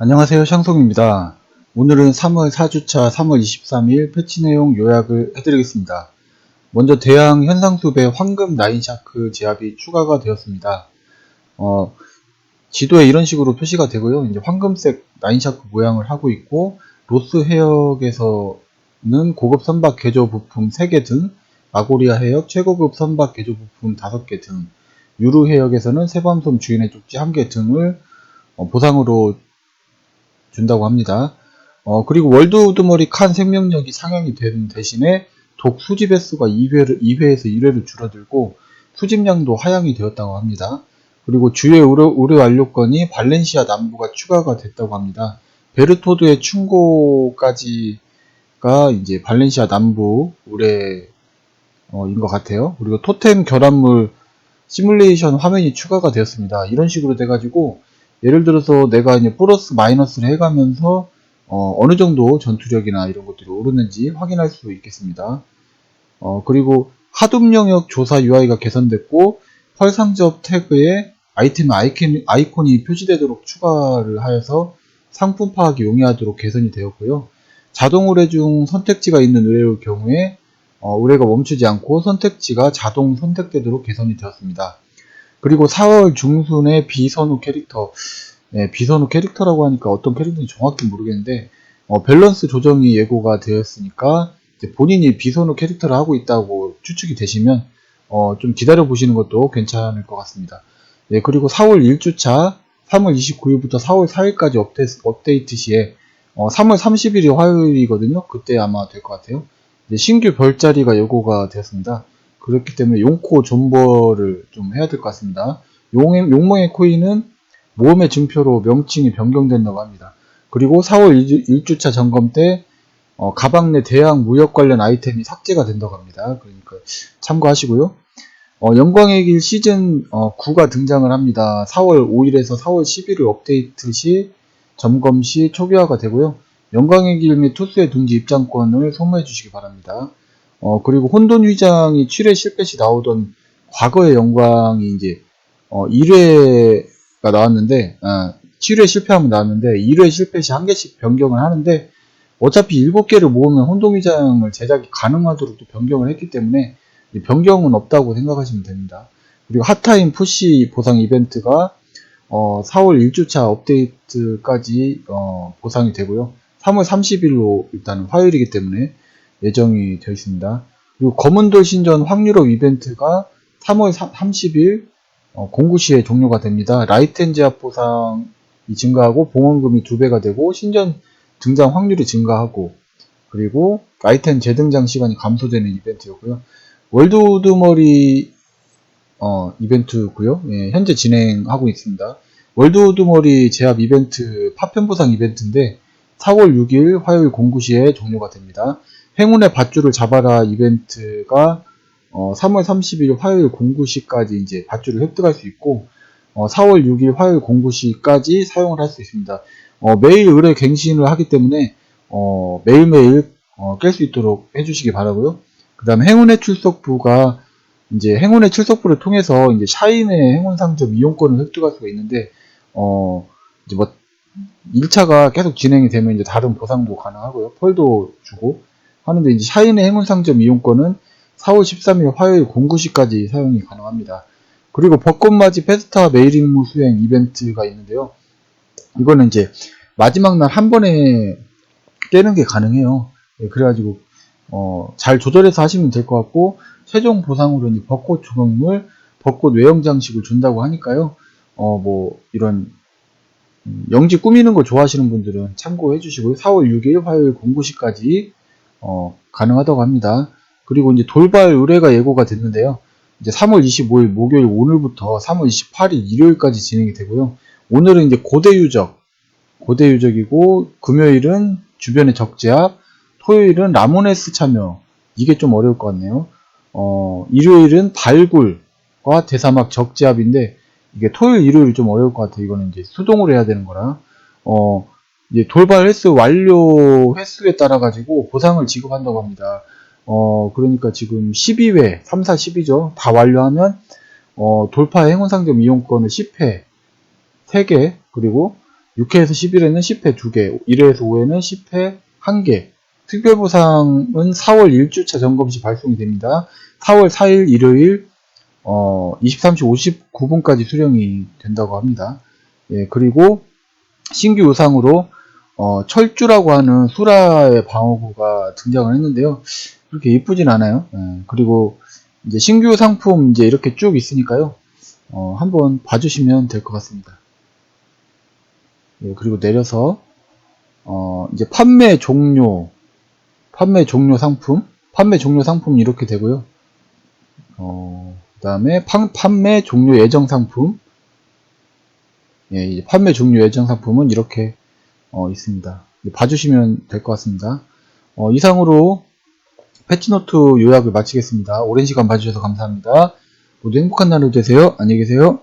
안녕하세요 샹송입니다. 오늘은 3월 4주차 3월 23일 패치 내용 요약을 해드리겠습니다. 먼저 대양 현상수배 황금 라인샤크 제압이 추가가 되었습니다. 어, 지도에 이런 식으로 표시가 되고요. 이제 황금색 라인샤크 모양을 하고 있고 로스 해역에서는 고급 선박 개조 부품 3개 등 마고리아 해역 최고급 선박 개조 부품 5개 등 유루 해역에서는 세밤섬 주인의 쪽지 1개 등을 어, 보상으로 준다고 합니다. 어, 그리고 월드 우드머리 칸 생명력이 상향이 된 대신에 독 수집 횟수가 2회, 2회에서 1회로 줄어들고 수집량도 하향이 되었다고 합니다. 그리고 주요 의뢰, 의뢰 완료건이 발렌시아 남부가 추가가 됐다고 합니다. 베르토드의 충고까지가 이제 발렌시아 남부 의뢰인 것 같아요. 그리고 토템 결합물 시뮬레이션 화면이 추가가 되었습니다. 이런 식으로 돼가지고 예를 들어서 내가 이제 플러스 마이너스를 해가면서 어, 느 정도 전투력이나 이런 것들이 오르는지 확인할 수 있겠습니다. 어, 그리고 하둠 영역 조사 UI가 개선됐고 펄상접 태그에 아이템 아이콘, 아이콘이 표시되도록 추가를 하여서 상품 파악이 용이하도록 개선이 되었고요. 자동 의뢰 중 선택지가 있는 의뢰의 경우에 어, 의뢰가 멈추지 않고 선택지가 자동 선택되도록 개선이 되었습니다. 그리고 4월 중순에 비선호 캐릭터, 네, 비선호 캐릭터라고 하니까 어떤 캐릭터인지 정확히 모르겠는데, 어, 밸런스 조정이 예고가 되었으니까, 본인이 비선호 캐릭터를 하고 있다고 추측이 되시면, 어, 좀 기다려 보시는 것도 괜찮을 것 같습니다. 네, 그리고 4월 1주차, 3월 29일부터 4월 4일까지 업데이트, 업데이트 시에, 어, 3월 30일이 화요일이거든요. 그때 아마 될 것 같아요. 신규 별자리가 예고가 되었습니다. 그렇기 때문에 용코 존버를 좀 해야 될 것 같습니다. 용, 용멍의 코인은 모험의 증표로 명칭이 변경된다고 합니다. 그리고 4월 1주, 차 점검 때 어, 가방 내 대항 무역 관련 아이템이 삭제가 된다고 합니다. 그러니까 참고하시고요. 어, 영광의 길 시즌 어, 9가 등장을 합니다. 4월 5일에서 4월 11일 업데이트 시 점검 시 초기화가 되고요. 영광의 길및 투수의 둥지 입장권을 소모해 주시기 바랍니다. 어, 그리고 혼돈 위장이 7회 실패 시 나오던 과거의 영광이 이제, 어, 1회가 나왔는데, 어, 7회 실패하면 나왔는데, 1회 실패 시 한 개씩 변경을 하는데, 어차피 7개를 모으면 혼돈 위장을 제작이 가능하도록 또 변경을 했기 때문에, 변경은 없다고 생각하시면 됩니다. 그리고 핫타임 푸시 보상 이벤트가, 어, 4월 1주차 업데이트까지, 어, 보상이 되고요. 3월 30일로 일단 화요일이기 때문에, 예정이 되어 있습니다. 그리고 검은돌 신전 확률업 이벤트가 3월 30일 어, 공구시에 종료가 됩니다. 라이텐 제압 보상이 증가하고 봉헌금이 2배가 되고 신전 등장 확률이 증가하고 그리고 라이텐 재등장 시간이 감소되는 이벤트였고요. 월드 우드머리 어, 이벤트고요. 예, 현재 진행하고 있습니다. 월드 우드머리 제압 이벤트 파편 보상 이벤트인데 4월 6일 화요일 공구시에 종료가 됩니다. 행운의 밧줄을 잡아라 이벤트가 어, 3월 30일 화요일 09시까지 이제 밧줄을 획득할 수 있고 어, 4월 6일 화요일 09시까지 사용을 할 수 있습니다. 어, 매일 의뢰 갱신을 하기 때문에 어, 매일매일 어, 깰 수 있도록 해주시기 바라고요. 그 다음에 행운의 출석부가 이제 행운의 출석부를 통해서 이제 샤인의 행운 상점 이용권을 획득할 수가 있는데 어 이제 뭐 1차가 계속 진행이 되면 이제 다른 보상도 가능하고요. 펄도 주고 하는데 이제 샤인의 행운 상점 이용권은 4월 13일 화요일 09시까지 사용이 가능합니다. 그리고 벚꽃맞이 페스타 메일 임무 수행 이벤트가 있는데요. 이거는 이제 마지막 날 한 번에 깨는 게 가능해요. 네, 그래가지고 어, 잘 조절해서 하시면 될 것 같고 최종 보상으로 이제 벚꽃 조각물, 벚꽃 외형 장식을 준다고 하니까요. 어, 뭐 이런 음, 영지 꾸미는 거 좋아하시는 분들은 참고해 주시고요. 4월 6일 화요일 09시까지 어, 가능하다고 합니다. 그리고 이제 돌발 의뢰가 예고가 됐는데요. 이제 3월 25일 목요일 오늘부터 3월 28일 일요일까지 진행이 되고요. 오늘은 이제 고대 유적, 고대 유적이고 금요일은 주변의 적재합, 토요일은 라모네스 참여. 이게 좀 어려울 것 같네요. 어, 일요일은 발굴과 대사막 적재합인데 이게 토요일, 일요일 좀 어려울 것 같아요. 이거는 이제 수동으로 해야 되는 거라. 어, 이제 돌발 횟수 완료 횟수에 따라 가지고 보상을 지급한다고 합니다. 어, 그러니까 지금 12회, 3, 4, 10이죠. 다 완료하면, 어, 돌파 행운 상점 이용권을 10회, 3개, 그리고 6회에서 11회는 10회 2개, 1회에서 5회는 10회 1개. 특별 보상은 4월 1주차 점검 시 발송이 됩니다. 4월 4일 일요일 어, 23시 59분까지 수령이 된다고 합니다. 예, 그리고 신규 요상으로 어, 철주라고 하는 수라의 방어구가 등장을 했는데요. 그렇게 이쁘진 않아요. 예, 그리고 이제 신규 상품 이제 이렇게 쭉 있으니까요. 어, 한번 봐주시면 될 것 같습니다. 예, 그리고 내려서 어, 이제 판매 종료, 판매 종료 상품, 판매 종료 상품 이렇게 되고요. 어, 그 다음에 판매 종료 예정 상품, 예, 판매 종료 예정 상품은 이렇게 어, 있습니다. 봐주시면 될 것 같습니다. 어, 이상으로 패치노트 요약을 마치겠습니다. 오랜 시간 봐주셔서 감사합니다. 모두 행복한 하루 되세요. 안녕히 계세요.